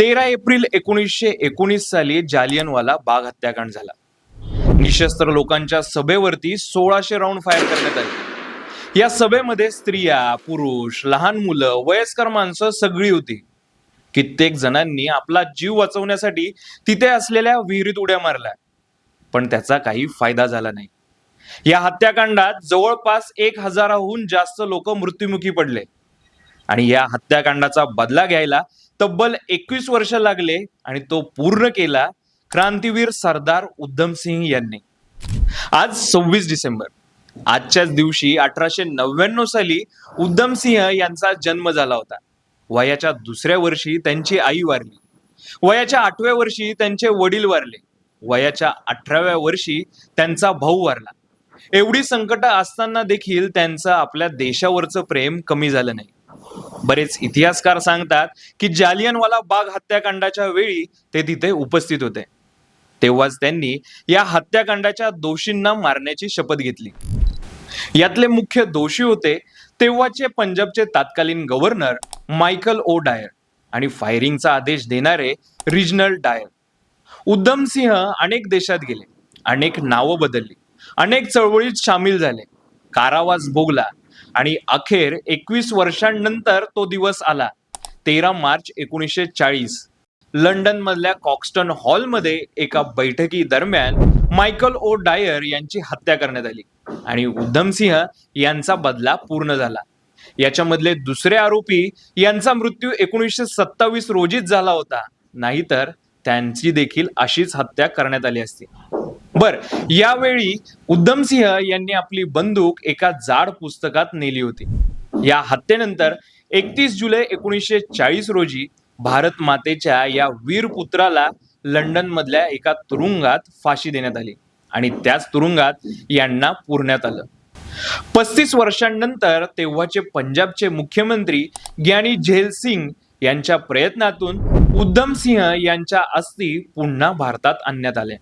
तेरा एप्रिल एकोणीसशे एकोणीस साली जालियनवाला बाग हत्याकांड झाला. निशस्त्र लोकांच्या सभेवरती सोळाशे राऊंड फायर करण्यात आले. या सभेमध्ये स्त्रिया पुरुष लहान मुलं वयस्कर माणसं सगळी होती. कित्येक जणांनी आपला जीव वाचवण्यासाठी तिथे असलेल्या विहिरीत उड्या मारल्या. पण त्याचा काही फायदा झाला नाही. या हत्याकांडात जवळपास एक हजाराहून जास्त लोक मृत्युमुखी पडले. आणि या हत्याकांडाचा बदला घ्यायला तब्बल एकवीस वर्ष लागले आणि तो पूर्ण केला क्रांतीवीर सरदार उद्धमसिंह यांनी. आज सव्वीस डिसेंबर. आजच्याच दिवशी अठराशे नव्याण्णव साली उद्धमसिंह यांचा जन्म झाला होता. वयाच्या दुसऱ्या वर्षी त्यांची आई वारली. वयाच्या आठव्या वर्षी त्यांचे वडील वारले. वयाच्या अठराव्या वर्षी त्यांचा भाऊ वारला. एवढी संकट असताना देखील त्यांचं आपल्या देशावरचं प्रेम कमी झालं नाही. बरेच इतिहासकार सांगतात की जालियनवाला बाग हत्याकांडाच्या वेळी ते तिथे उपस्थित होते. तेव्हाच त्यांनी या हत्याकांडाच्या दोषींना मारण्याची शपथ घेतली. यातले मुख्य दोषी होते तेव्हाचे पंजाबचे तत्कालीन गव्हर्नर मायकल ओ डायर आणि फायरिंगचा आदेश देणारे रिजनल डायर. उद्धम सिंह अनेक देशात गेले अनेक नावं बदलली अनेक चळवळीत सामील झाले कारावास भोगला आणि अखेर एकवीस वर्षांनंतर तो दिवस आला. तेरा मार्च एकोणीसशे चाळीस. लंडन मधल्या कॉक्स्टन हॉलमध्ये एका बैठकी दरम्यान मायकल ओ डायर यांची हत्या करण्यात आली आणि उद्धमसिंह यांचा बदला पूर्ण झाला. याच्यामधले दुसरे आरोपी यांचा मृत्यू एकोणीसशे सत्तावीस रोजीच झाला होता. नाहीतर त्यांची देखील अशीच हत्या करण्यात आली असती. बर यावेळी उद्धमसिंह यांनी आपली बंदूक एका जाड पुस्तकात नेली होती. या हत्येनंतर एकतीस जुलै एकोणीसशे चाळीस रोजी भारत मातेच्या या वीर पुत्राला लंडन मधल्या एका तुरुंगात फाशी देण्यात आली आणि त्याच तुरुंगात यांना पुरण्यात आलं. पस्तीस वर्षांनंतर तेव्हाचे पंजाबचे मुख्यमंत्री ग्यानी झेल सिंग यांच्या प्रयत्नातून उद्धम सिंह यांच्या अस्थी पुन्हा भारतात आणण्यात आल्या